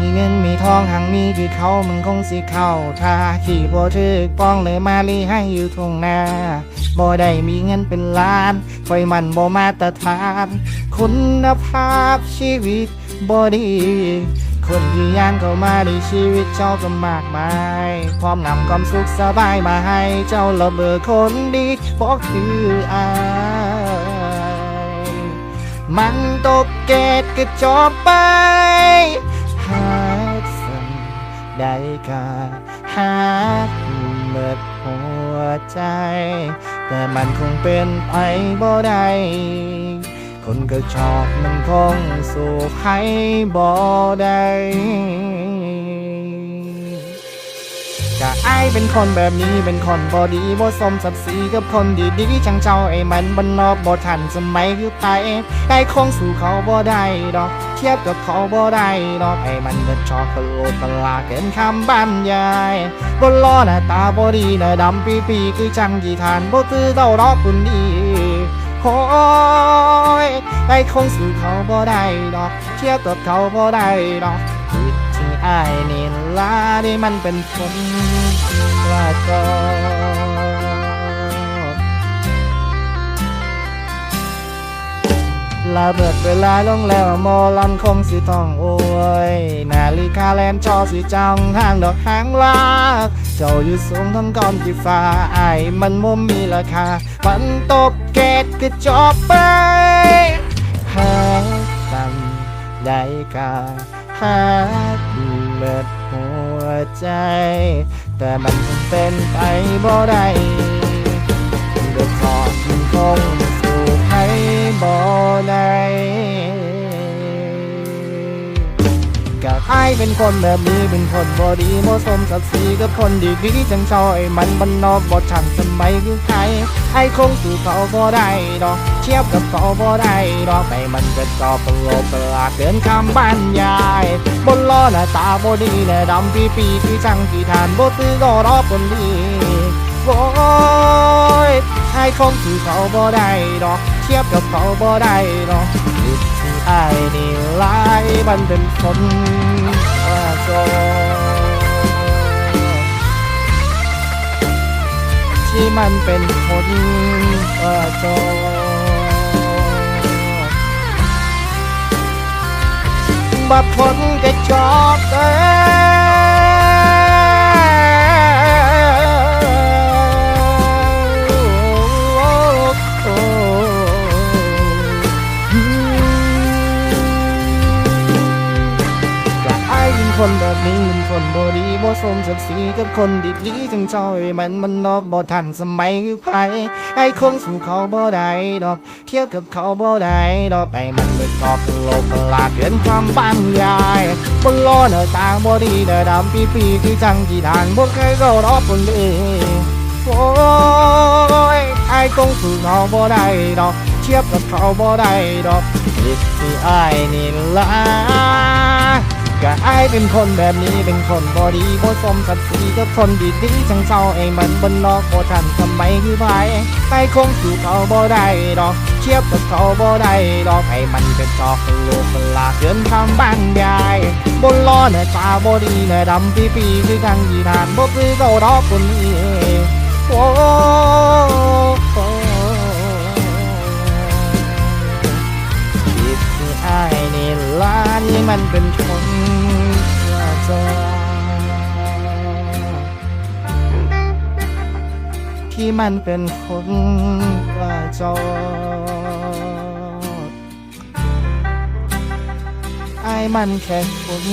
มีเงินมีทองหังมีคือเขามึงคงสิเข้าท่าขี่บ่ถึกป้องเลยมาลีให้อยู่ทงนาบ่ได้มีเงินเป็นล้านไฟมันบ่มาตรฐาน คุณภาพชีวิตบ่ดีคนที่ย่างเข้ามาในชีวิตเจ้าก็มากมายความนำความสุขสบายมาให้เจ้าระเบิดคนดีบอกคืออายมันตกเกตก็จบไป ได้กาหากเบิดหัวใจ แต่มันคงเป็นไปบ่ได้คนก็ชอบมันคงสู่ให้บ่ได้ เป็นคนแบบนี้เป็นคนบอดีบ่สมศักดิ์ศรีกับคนดีๆช่างเจ้าไอ้มันบนนอกบ่ทันสมัยคือไปไอ้คงสู่เขาบ่ได้ดอกเทียบกับเขาบ่ได้ดอกไอ้มันก็ชอบกะโหลกะลาเกินคำบรรยายบนล้อหน้าตาบ่ดีหน้าดำปีปีคือจังจีทานบ่คือเต้าดอกคุณดีโอ้ยไอ้คงสู่เขาบ่ได้ดอกเทียบกับเขาบ่ได้ดอกผิดที่อ้นี่ลาที่มันเป็นคน ลาเบิดเวลาลงแล้วหมอลำคงสิต้องโอ้ยนาฬิกาแลนจอสิจังห้างดอกหางลากเจ้าอยู่สูงทั้งก้อนที่ฟ้าไอ้มันมุมมีราคามันตกเกตก็จบไปหาตันได้กาหาเบิดหัวใจ แต่มันคงเป็นไปบ่ได้เดือดร้อน เป็นคนแบบนี้เป็นคนบ่ดีเหมสมศักดิ์ศรีกับคนดีดีจังชอยมันบันนอกบ่ทันสมัยคือใครไอ้คงสู่เขาบ่ได้ดอก เทียบกับเขาบ่ได้ดอกไอ้มันก็จอบประโลกประหลาดเกินคำบรรยาย บนล้อหน้าตาบ่ดีหน้าดำปีปีๆคือจังที่ทานบ่ซื้อก็รอคนดีโอ้ยไอ้คงสู่เขาบ่ได้ดอก เทียบกับเขาบ่ได้ดอกผิดที่ไอ้นี่ หลายบันเป็นคนอาจอที่มันเป็นคนอาจอบัดคนก็ชอบเอ้ แบบนี้เป็นคนบ่ดีบ่สมศักดิ์ศรีกับคนดีๆจังจอยมันมันนอกบ่ทันสมัยคือไผไอ้คงสู่เขาบ่ได้ดอก เทียบกับเขาบ่ได้ดอกไอ้มันเลยกอบโลกลาเกินความบรรยายบนล้อหน้าตางบ่ดีหน้าดำปีปีๆคือจังที่ทานบ่เคยก็รอบคนดีโอ้ยไอ้คงสู่เขาบ่ได้ดอก เทียบกับเขาบ่ได้ดอกผิดที่ไอ้นี่ละ ก็ไอายเป็นคนแบบนี้เป็นคนบอดีบ่สมศักดิ์ศรีกับคนดีๆจังเศร้าไอ้มันบนนอกบ่ทันสมัยคือไผไอ้คงสู่เขาบ่ได้ดอกเทียบกับเขาบ่ได้ดอกไอ้มันเป็นจอกโลกประหลาเกินคำบรรยายบนล้อหน้าตาบ่ดีหน้าดำปีปีคือทางยีทานบ่คือเจ้าดอกคนนี้โอ้ผิดที่ไอ้ายนี่ล้านนี่มันเป็นคน ที่มันเป็นคนละจอไอ้มันแค่คน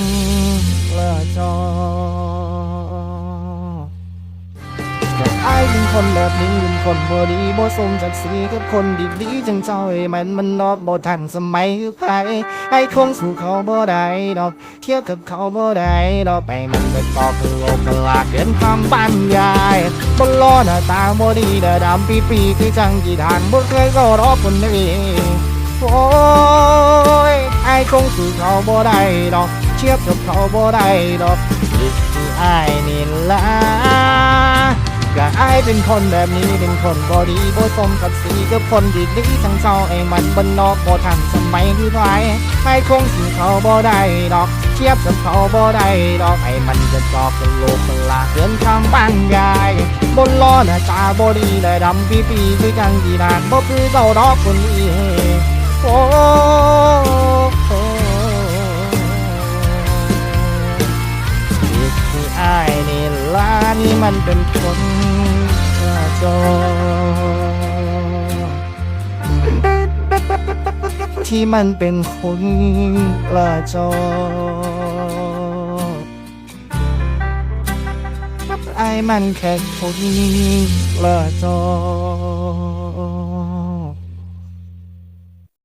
ละจอ ไอ้ายเป็นคนแบบนี้เป็นคนบ่ดีบ่สมศักดิ์ศรีกับคนดีๆจังเจ้าไอ้มันมันนอกบ่ทันสมัยคือใครไอ้คงสู่เขาบ่ได้ดอก เทียบกับเขาบ่ได้ดอกไปมันก็ตอกโลกกะลาเกินความบรรยายบนล้อหน้าตาบ่ดีหน้าดำปีปีๆคือจังกี่ทานบ่เคยก็รอคนนี้โอ้ยไอ้คงสู่เขาบ่ได้ดอก เทียบกับเขาบ่ได้ดอกผิดที่ไอ้นี่ล่ะ ก็อายเป็นคนแบบนี้เป็นคนบอดีบ่สมกับสีกับคนดีดีทั้งเจ้าไอ้มันบนนอกบ่ทันสมัยที่ไยไอ้คงสิเขาบ่ได้ดอกเทียบกับเขาบ่ได้ดอกไอ้มันจะจอกกันโลกกันลาเกินคำบรรยายบนล้อหน้าตาบ่ดีและดำปีปีคือจังดีนานบ่คือเจ้าดอกคนนี้โอ้โอ้ที่อาย นี่ลานี่มันเป็นคนกระจอ ที่มันเป็นคนกระจอไอ้มันแค่คนกระจอ